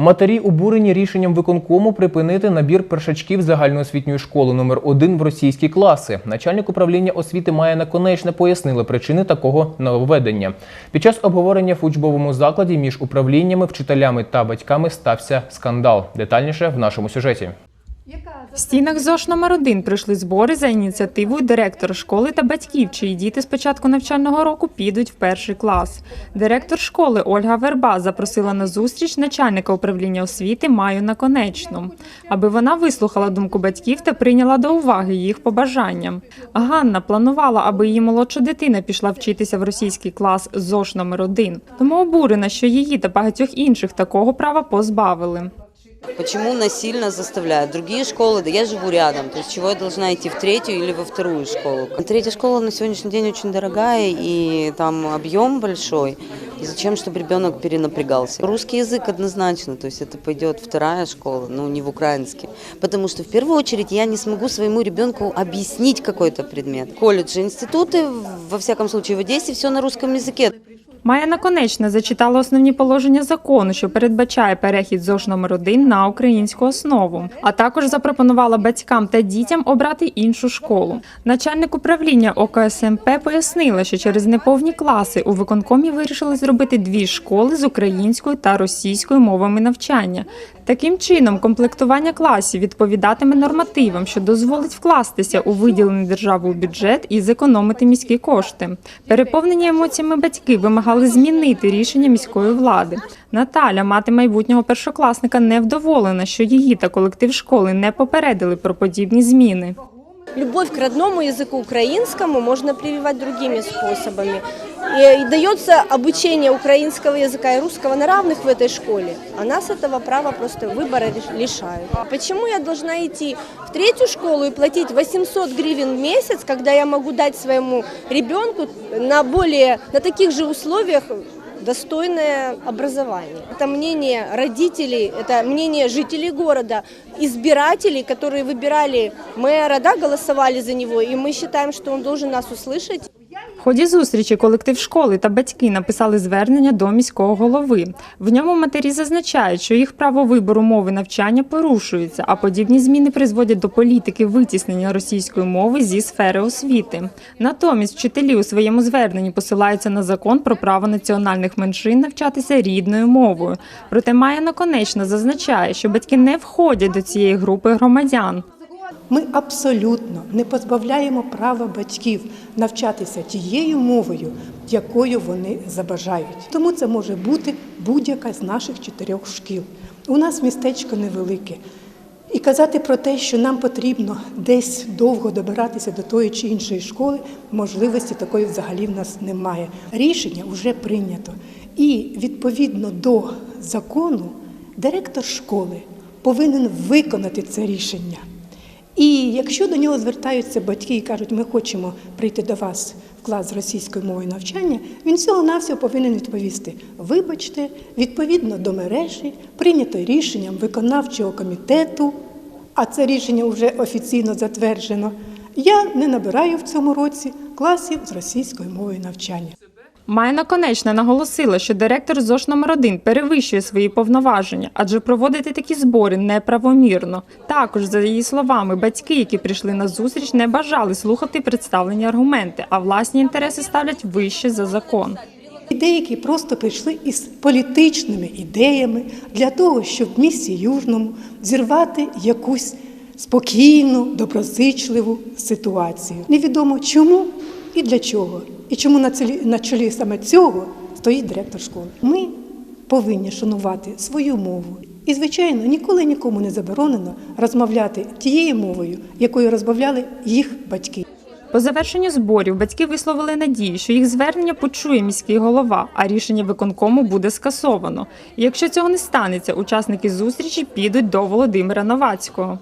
Матері обурені рішенням виконкому припинити набір першачків загальноосвітньої школи номер 1 в російські класи. Начальник управління освіти Майя наконечно пояснили причини такого нововведення. Під час обговорення в учбовому закладі між управліннями, вчителями та батьками стався скандал. Детальніше в нашому сюжеті. В стінах ЗОШ номер 1 прийшли збори за ініціативою директора школи та батьків, чиї діти з початку навчального року підуть в перший клас. Директор школи Ольга Верба запросила на зустріч начальника управління освіти Маю Наконечну, аби вона вислухала думку батьків та прийняла до уваги їх побажання. Ганна планувала, аби її молодша дитина пішла вчитися в російський клас ЗОШ номер 1 тому обурена, що її та багатьох інших такого права позбавили. Почему насильно заставляют? Другие школы, да я живу рядом, то есть чего я должна идти в третью или во вторую школу? Третья школа на сегодняшний день очень дорогая и там объем большой. И зачем, чтобы ребенок перенапрягался? Русский язык однозначно, то есть это пойдет вторая школа, но не в украинский. Потому что в первую очередь я не смогу своему ребенку объяснить какой-то предмет. Колледжи, институты, во всяком случае в Одессе, все на русском языке. Майя Наконечна зачитала основні положення закону, що передбачає перехід ЗОЖ номер 1 на українську основу, а також запропонувала батькам та дітям обрати іншу школу. Начальник управління ОКСМП пояснила, що через неповні класи у виконкомі вирішили зробити дві школи з українською та російською мовами навчання. Таким чином, комплектування класів відповідатиме нормативам, що дозволить вкластися у виділений державою бюджет і зекономити міські кошти. Переповнені емоціями батьки вимагали змінити рішення міської влади. Наталя, мати майбутнього першокласника, невдоволена, що її та колектив школи не попередили про подібні зміни Любовь к родному языку украинскому можно прививать другими способами. И, и дается обучение украинского языка и русского на равных в этой школе. А нас этого права просто выбора лиш- лишают. Почему я должна идти в третью школу и платить 800 гривен в месяц, когда я могу дать своему ребенку на более, на таких же условиях достойное образование. Это мнение родителей, это мнение жителей города, избирателей, которые выбирали мэра, да, голосовали за него, и мы считаем, что он должен нас услышать. В ході зустрічі колектив школи та батьки написали звернення до міського голови. В ньому матері зазначають, що їх право вибору мови навчання порушується, а подібні зміни призводять до політики витіснення російської мови зі сфери освіти. Натомість вчителі у своєму зверненні посилаються на закон про право національних меншин навчатися рідною мовою. Проте Майя Наконечна зазначає, що батьки не входять до цієї групи громадян. Ми абсолютно не позбавляємо права батьків навчатися тією мовою, якою вони забажають. Тому це може бути будь-яка з наших чотирьох шкіл. У нас містечко невелике. І казати про те, що нам потрібно десь довго добиратися до тої чи іншої школи, можливості такої взагалі в нас немає. Рішення вже прийнято. І відповідно до закону директор школи повинен виконати це рішення. І якщо до нього звертаються батьки і кажуть, ми хочемо прийти до вас в клас з російською мовою навчання, він всього навсього повинен відповісти: вибачте, відповідно до мережі, прийнято рішенням виконавчого комітету, а це рішення вже офіційно затверджено. Я не набираю в цьому році класів з російською мовою навчання. Майя Наконечна наголосила, що директор ЗОШ номер 1 перевищує свої повноваження, адже проводити такі збори неправомірно. Також, за її словами, батьки, які прийшли на зустріч, не бажали слухати представлені аргументи, а власні інтереси ставлять вище за закон. Деякі просто прийшли із політичними ідеями для того, щоб в місті Южному зірвати якусь спокійну, доброзичливу ситуацію. Невідомо чому і для чого. І чому на, целі, на чолі саме цього стоїть директор школи. Ми повинні шанувати свою мову. І, звичайно, ніколи нікому не заборонено розмовляти тією мовою, якою розмовляли їх батьки. По завершенню зборів батьки висловили надію, що їх звернення почує міський голова, а рішення виконкому буде скасовано. І якщо цього не станеться, учасники зустрічі підуть до Володимира Новацького.